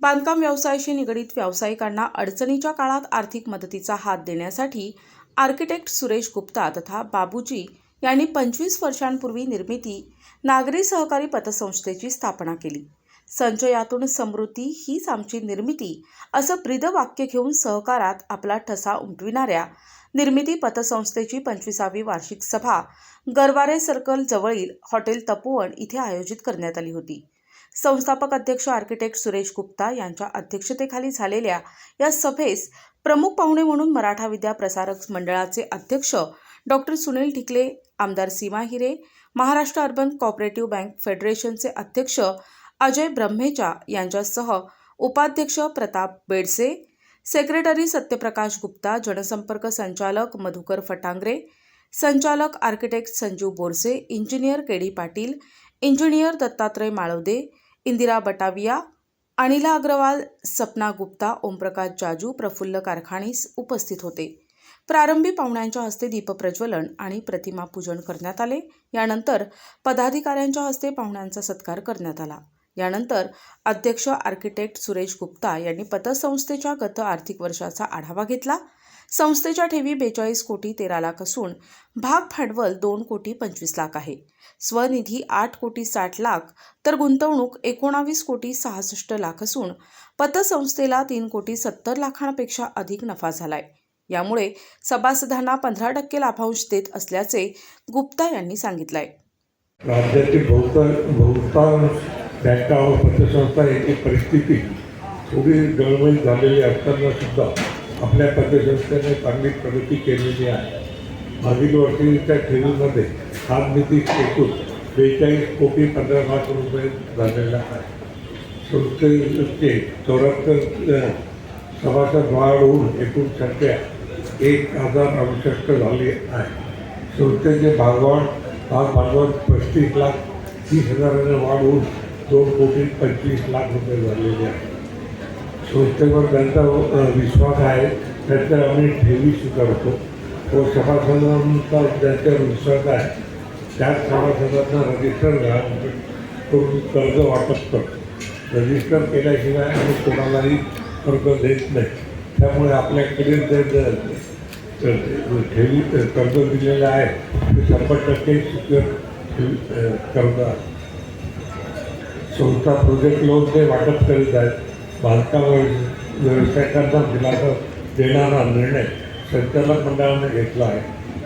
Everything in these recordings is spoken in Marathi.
बांधकाम व्यवसायाशी निगडीत व्यावसायिकांना अडचणीच्या काळात आर्थिक मदतीचा हात देण्यासाठी आर्किटेक्ट सुरेश गुप्ता तथा बाबूजी यांनी पंचवीस वर्षांपूर्वी निर्मिती नागरी सहकारी पतसंस्थेची स्थापना केली. संचयातून समृद्धी हीच आमची निर्मिती असं ब्रीद वाक्य घेऊन सहकारात आपला ठसा उमटविणाऱ्या निर्मिती पतसंस्थेची पंचवीसावी वार्षिक सभा गरवारे सर्कल जवळील हॉटेल तपोवन इथे आयोजित करण्यात आली होती. संस्थापक अध्यक्ष आर्किटेक्ट सुरेश गुप्ता यांच्या अध्यक्षतेखाली झालेल्या या सभेस प्रमुख पाहुणे म्हणून मराठा विद्या प्रसारक मंडळाचे अध्यक्ष डॉक्टर सुनील ठिकले आमदार Seema Hire Maharashtra urban cooperative bank फेडरेशनचे अध्यक्ष अजय ब्रह्मेचा यांच्यासह उपाध्यक्ष प्रताप बेडसे सेक्रेटरी सत्यप्रकाश गुप्ता जनसंपर्क संचालक मधुकर फटांगरे संचालक architect Sanjeev Borse engineer K D Patil engineer Dattatray Malvade Indira Batavia Anila Agarwal Sapna Gupta Omprakash Jaju Praful Karkhanis उपस्थित होते. प्रारंभी पाहुण्यांच्या हस्ते दीपप्रज्वलन आणि प्रतिमा पूजन करण्यात आले. यानंतर पदाधिकाऱ्यांच्या हस्ते पाहुण्यांचा सत्कार करण्यात आला. यानंतर अध्यक्ष आर्किटेक्ट सुरेश गुप्ता यांनी पतसंस्थेच्या गत आर्थिक वर्षाचा आढावा घेतला. संस्थेच्या ठेवी बेचाळीस कोटी तेरा लाख असून भाग भांडवल दोन कोटी पंचवीस लाख आहे. स्वनिधी आठ कोटी साठ लाख तर गुंतवणूक एकोणावीस कोटी सहासष्ट लाख असून पतसंस्थेला तीन कोटी सत्तर लाखांपेक्षा अधिक नफा झालाय. यामुळे सभासदांना पंधरा टक्के लाभांश देत असल्याचे गुप्ता यांनी सांगितलंय. राज्यातील बहुतांश बँका व पतसंस्था यांची परिस्थिती थोडी गळमळीत झालेली असताना सुद्धा आपल्या पदसंस्थेने चांगली प्रगती केलेली आहे. मागील वर्षीच्या ठेवीमध्ये हात निधी एकूण बेचाळीस कोटी पंधरा लाख रुपये झालेला आहे. संस्थेचे चौऱ्याहत्तर सभासद वाढ होऊन एकूण संख्या एक हजार अडुसष्ट झाली आहे. संस्थेचे भागवान भाग भांडवल पस्तीस लाख तीस हजाराने वाढ होऊन दोन कोटी पंचवीस लाख रुपये झालेले आहे. संस्थेवर त्यांचा विश्वास आहे त्यांच्या आम्ही ठेवी स्वीकारतो. व सभासदांचा त्यांच्यावर विश्वास आहे. त्याच सभासदांना रजिस्टर करून कर्ज वाटप करतो रजिस्टर केल्याशिवाय आम्ही कोणालाही कर्ज देत नाही. त्यामुळे आपल्याकडे जे ठेवी कर्ज दिलेलं आहे ते शंभर टक्के कर्ज संस्था प्रोजेक्ट लोनचे वाटप करीत आहेत. बांधकाम व्यव- दिलासा देणारा निर्णय संचालक मंडळाने घेतला आहे.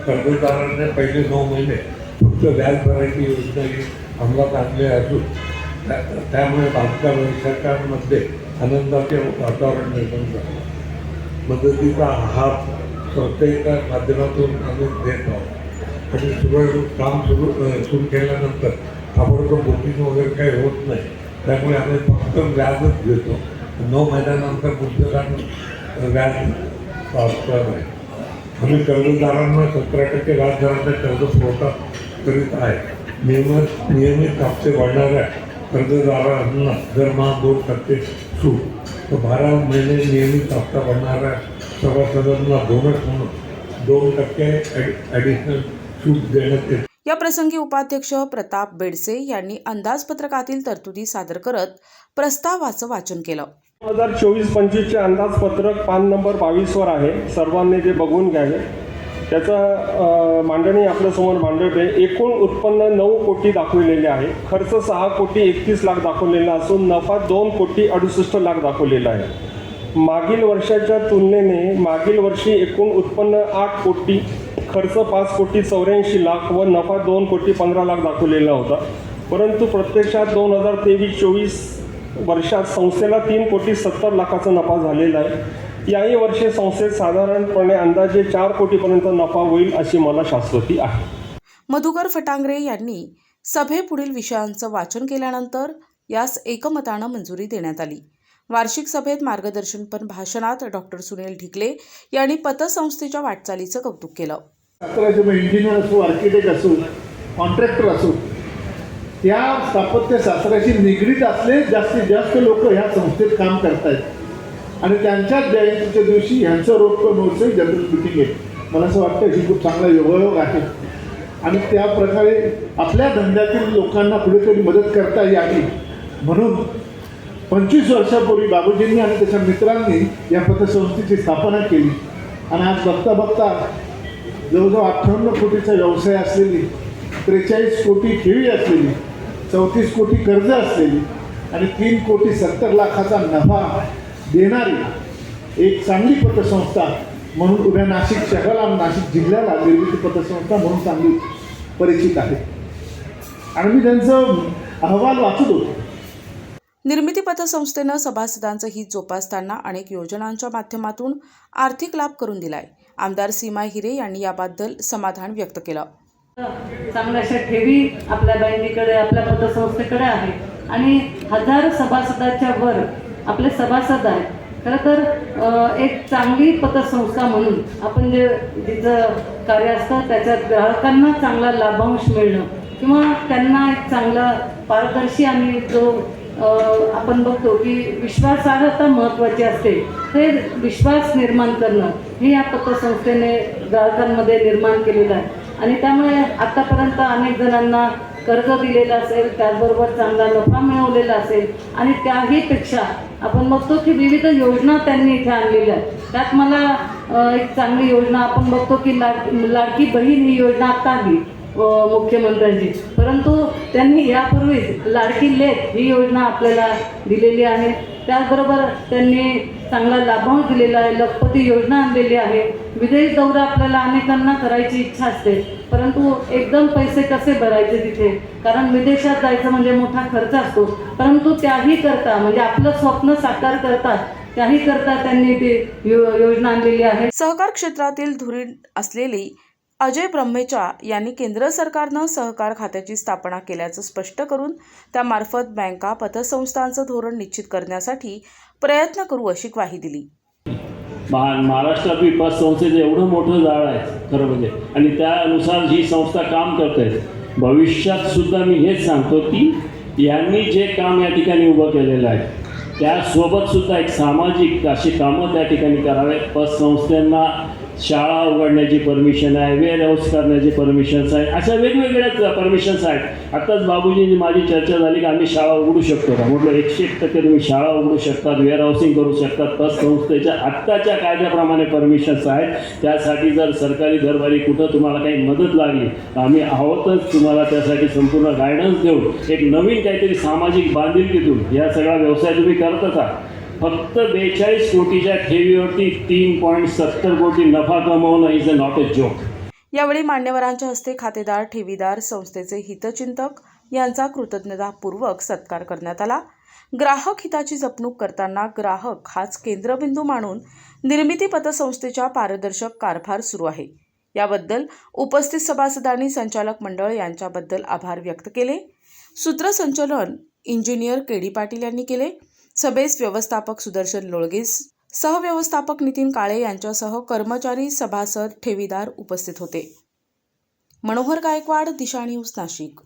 कर्जदारांनी पहिले नऊ महिने फक्त व्याज भरायची योजना ही अंमलात आणली असून त्या- त्यामुळे बांधकाम व्यावसायिकांमध्ये आनंदाचे वातावरण निर्माण झालं. मदतीचा हात संस्थेच्या माध्यमातून आम्ही देत आहोत. आणि सुरू काम सुरू सुरू केल्यानंतर ताबडतोब बुकिंग वगैरे काही होत नाही. त्यामुळे आम्ही फक्त व्याजच घेतो. नऊ महिन्यानंतर पुस्तकांना व्याज वाचणार आहे आम्ही कर्जदारांना सतरा टक्के व्याजदराने कर्ज पुरवठा करीत आहे. नियमित नियमित हप्ते वाढणाऱ्या कर्जदारांना दरमहा दोन टक्के सूट तर बारा महिने नियमित हप्ता वाढणाऱ्या सभासदांना बोनस म्हणून दोन टक्के ॲडिशनल सूट देण्यात येते. या प्रसंगी उपाध्यक्ष प्रताप बेडसे यांनी अंदाजपत्रकातील तरतुदी सादर करत प्रस्तावाचं वाचन केलं. दोन हजार चोवीस पंचवीसचे अंदाजपत्रक पान नंबर बावीसवर आहे. सर्वांनी ते बघून घ्यावे. त्याचा मांडणी आपल्यासमोर मांडवते एकूण उत्पन्न नऊ कोटी दाखवलेले आहे. खर्च सहा कोटी एकतीस लाख दाखवलेला असून नफा दोन कोटी अडुसष्ट लाख दाखवलेला आहे. मागील वर्षाच्या तुलनेने मागील वर्षी एकूण उत्पन्न आठ कोटी खर्च पाच कोटी चौऱ्याऐंशी लाख व नफा दोन कोटी पंधरा लाख दाखवलेला होता. परंतु प्रत्यक्षात दोन हजार तेवीस चोवीस वर्षात संस्थेला तीन कोटी सत्तर लाखाचा नफा झालेला आहे. याही वर्षी संस्थेत साधारणपणे अंदाजे चार कोटीपर्यंत नफा होईल अशी मला शाश्वती आहे. मधुकर फटांगरे यांनी सभेपुढील विषयांचं वाचन केल्यानंतर यास एकमतानं मंजुरी देण्यात आली. वार्षिक सभेत मार्गदर्शनपर भाषणात डॉक्टर सुनील ढिकले यांनी पतसंस्थेच्या वाटचालीचं कौतुक केलं. शास्त्राचे मग इंजिनियर असो आर्किटेक्ट असो कॉन्ट्रॅक्टर असो त्या स्थापत्यशास्त्राशी निगडीत असले जास्तीत जास्त लोक ह्या संस्थेत काम करतायत. आणि त्यांच्याच जयंतीच्या दिवशी ह्यांचं रोख महोत्सव जनरल मिटिंग आहे. मला असं वाटतं ही खूप चांगला योगायोग आहे. आणि त्या प्रकारे आपल्या धंद्यातील लोकांना कुठेतरी मदत करता यावी. म्हणून पंचवीस वर्षापूर्वी बाबूजींनी आणि त्याच्या मित्रांनी या पतसंस्थेची स्थापना केली. आणि आज बघता बघता जवळजवळ अठ्ठावन्न कोटीचा व्यवसाय असलेली त्रेचाळीस कोटी ठेवी असलेली चौतीस कोटी कर्ज असलेली आणि तीन कोटी सत्तर लाखाचा नफा देणारी एक चांगली पतसंस्था म्हणून उद्या नाशिक शहराला नाशिक जिल्ह्याला निर्मिती पतसंस्था म्हणून चांगली परिचित आहे. आणि मी त्यांचं अहवाल वाचत होतो. निर्मिती पतसंस्थेनं सभासदांचं हित जोपासताना अनेक योजनांच्या माध्यमातून आर्थिक लाभ करून दिलाय. आमदार सीमा हिरे यांनी याबद्दल समाधान व्यक्त केलं. चांगल्या अशा ठेवी आपल्या बँकेकडे आपल्या पतसंस्थेकडे आहे. आणि हजार सभासदाच्या वर आपले सभासद आहेत. खरं तर एक चांगली पतसंस्था म्हणून आपण जे जिचं कार्य असतं त्याच्यात ग्राहकांना चांगला लाभांश मिळणं किंवा त्यांना एक चांगला पारदर्शी आणि जो आपण बघतो की विश्वासार्हता महत्त्वाची असते. ते विश्वास निर्माण करणं हे या पतसंस्थेने ग्राहकांमध्ये निर्माण केलेलं आहे. आणि त्यामुळे आत्तापर्यंत अनेक जणांना कर्ज दिलेलं असेल त्याचबरोबर चांगला नफा मिळवलेला असेल आणि त्याहीपेक्षा आपण बघतो की विविध योजना त्यांनी इथे आणलेल्या आहेत. त्यात मला एक चांगली योजना आपण बघतो की लाड लाडकी बहीण ही योजना आत्ता आली. मुख्यमंत्र्यांची. परंतु त्यांनी यापूर्वीच लाडकी लेख ही योजना आपल्याला दिलेली आहे. त्याचबरोबर त्यांनी चांगला लाभांश दिलेला आहे. लखपती योजना आणलेली आहे. विदेश दौरा आपल्याला अनेकांना करायची इच्छा असते. परंतु एकदम पैसे कसे भरायचे तिथे? कारण विदेशात जायचं म्हणजे मोठा खर्च असतो. परंतु त्याही करता म्हणजे आपलं स्वप्न साकार करतात त्याही करता त्यांनी ती यो- योजना आणलेली आहे. सहकार क्षेत्रातील धुरी असलेली अजय ब्रह्मेचा यांनी केंद्र सरकारनं सहकार खात्याची स्थापना केल्याचं स्पष्ट करून त्यामार्फत बँका पतसंस्थांचं धोरण निश्चित करण्यासाठी प्रयत्न करू अशी ग्वाही दिली. महा महाराष्ट्रात विकास संस्थेचं एवढं मोठं जाळ आहे खरं म्हणजे. आणि त्यानुसार ही संस्था काम करते भविष्यात सुद्धा मी हेच सांगतो की यांनी जे काम या ठिकाणी उभं केलेलं आहे त्यासोबत सुद्धा एक सामाजिक अशी कामं त्या ठिकाणी करावे. पतसंस्थांना शाळा उघडण्याची परमिशन आहे वेअर हाऊस करण्याची परमिशन्स आहे अशा वेगवेगळ्या परमिशन्स आहेत. आत्ताच बाबूजींची माझी चर्चा झाली की आम्ही शाळा उघडू शकतो का? म्हटलं एकशे एक टक्के तुम्ही शाळा उघडू शकतात वेअर हाऊसिंग करू शकतात पतसंस्थेच्या आत्ताच्या कायद्याप्रमाणे परमिशन्स आहेत. त्यासाठी जर सरकारी दरबारी कुठं तुम्हाला काही मदत लागली तर आम्ही आहोतच तुम्हाला त्यासाठी संपूर्ण गायडन्स देऊन एक नवीन काहीतरी सामाजिक बांधिलकीतून या सगळा व्यवसाय तुम्ही करतच आहात फक्त बेचाळीस कोटीच्या ठेवीवरती तीन पॉईंट सत्तर कोटी नफा कमवणं is a not a joke यावेळी मान्यवरांच्या हस्ते खातेदार ठेवीदार संस्थेचे हितचिंतक यांचा कृतज्ञतापूर्वक सत्कार करण्यात आला. ग्राहक हिताची जपणूक करताना ग्राहक हाच केंद्रबिंदू मानून निर्मिती पतसंस्थेच्या पारदर्शक कारभार सुरू आहे. याबद्दल उपस्थित सभासदांनी संचालक मंडळ यांच्याबद्दल आभार व्यक्त केले. सूत्रसंचलन इंजिनियर के डी पाटील यांनी केले. सभेस व्यवस्थापक सुदर्शन लोळगीस सहव्यवस्थापक नितीन काळे यांच्यासह कर्मचारी सभासद ठेवीदार उपस्थित होते. मनोहर गायकवाड दिशा न्यूज नाशिक.